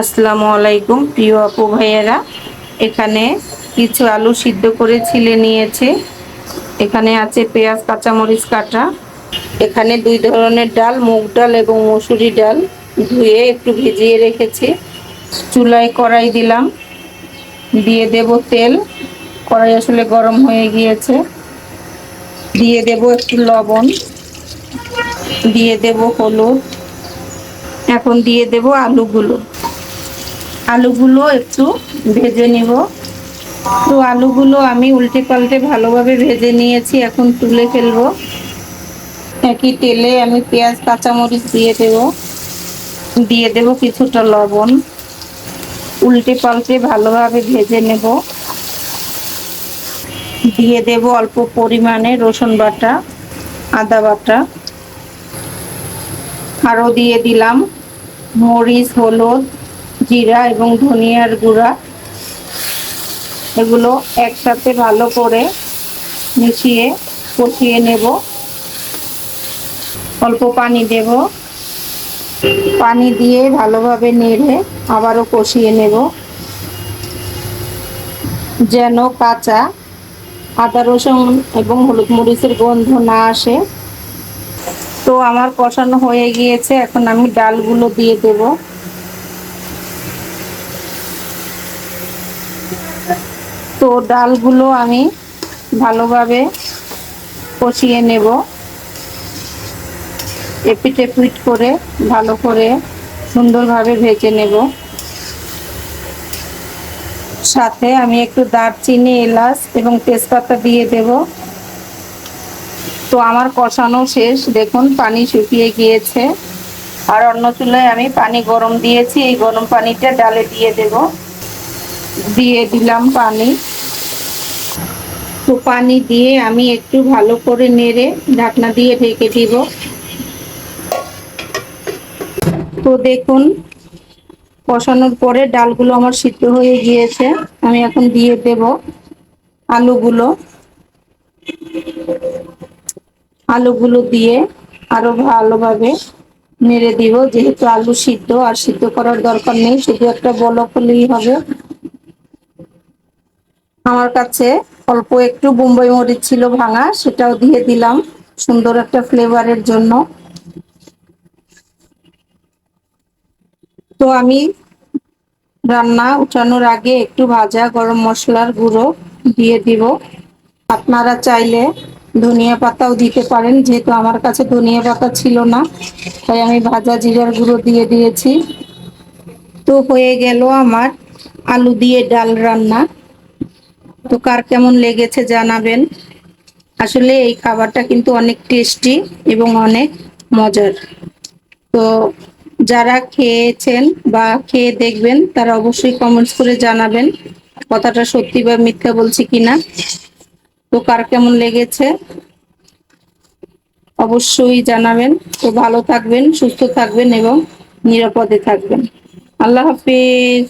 আসসালামু আলাইকুম, প্রিয় আপু ভাইয়েরা। এখানে কিছু আলু সিদ্ধ করে ছিলে নিয়েছে। এখানে আছে পেঁয়াজ, কাঁচামরিচ, কাটা। এখানে দুই ধরনের ডাল, মুগ ডাল এবং মসুরি ডাল ধুয়ে একটু ভিজিয়ে রেখেছি। চুলায় কড়াই দিলাম। দিয়ে দেব তেল। কড়াই আসলে গরম হয়ে গিয়েছে। দিয়ে দেব একটু লবণ। দিয়ে দেব হলুদ। এখন দিয়ে দেব আলুগুলো। আলুগুলো একটু ভেজে নিব। তো আলুগুলো আমি উল্টে পাল্টে ভালোভাবে ভেজে নিয়েছি, এখন তুলে ফেলব। একই তেলে আমি পেঁয়াজ, কাঁচামরিচ দিয়ে দেব। দিয়ে দেব কিছুটা লবণ। উল্টে পাল্টে ভালোভাবে ভেজে নেব। দিয়ে দেব অল্প পরিমাণে রসুন বাটা, আদা বাটা। আরও দিয়ে দিলাম মরিচ, হলুদ জিরা এবং ধনিয়ার গুঁড়া। এগুলো একসাথে ভালো করে মিশিয়ে কষিয়ে নেব। অল্প পানি দেব। পানি দিয়ে ভালোভাবে নেড়ে আবারও কষিয়ে নেব। যেন কাঁচা আদা, রসুন এবং হলুদ মরিচের গন্ধ না আসে। তো আমার কষানো হয়ে গিয়েছে। এখন আমি ডালগুলো দিয়ে দেবো। তো ডালগুলো আমি ভালোভাবে কষিয়ে নেব। এপিট এপিট করে ভালো করে সুন্দরভাবে ভেজে নেব। সাথে আমি একটু দারচিনি, এলাচ এবং তেজপাতা দিয়ে দেব। তো আমার কষানো শেষ। দেখুন, পানি শুকিয়ে গিয়েছে। আর অন্য চুলায় আমি পানি গরম দিয়েছি। এই গরম পানিটা ডালে দিয়ে দেব। দিয়ে দিলাম পানি। তো পানি দিয়ে আমি একটু ভালো করে নেড়ে ঢাকনা দিয়ে ঢেকে দিব। তো দেখুন, কষানোর পরে ডালগুলো আমার সিদ্ধ হয়ে গিয়েছে। আমি এখন দিয়ে দেব আলুগুলো। আলুগুলো দিয়ে আরও ভালোভাবে নেড়ে দিব। যেহেতু আলু সিদ্ধ, আর সিদ্ধ করার দরকার নেই, শুধু একটা বলক হলেই হবে। আমার কাছে অল্প একটু বোম্বাই মরিচ ছিল ভাঙা, সেটাও দিয়ে দিলাম সুন্দর একটা ফ্লেভারের জন্য। তো আমি রান্না উঠানোর আগে একটু ভাজা গরম মশলার গুঁড়ো দিয়ে দিব। আপনারা চাইলে ধনিয়া পাতাও দিতে পারেন, যেহেতু আমার কাছে ধনিয়া পাতা ছিল না, তাই আমি ভাজা জিরার গুঁড়ো দিয়ে দিয়েছি। তো হয়ে গেল আমার আলু দিয়ে ডাল রান্না। তো কার কেমন লেগেছে জানাবেন। আসলে এই খাবারটা কিন্তু অনেক টেস্টি এবং অনেক মজার। তো যারা খেয়েছেন বা খেয়ে দেখবেন, তারা অবশ্যই কমেন্টস করে জানাবেন কথাটা সত্যি বা মিথ্যা বলছি কিনা। তো কার কেমন লেগেছে অবশ্যই জানাবেন। তো ভালো থাকবেন, সুস্থ থাকবেন এবং নিরাপদে থাকবেন। আল্লাহ হাফিজ।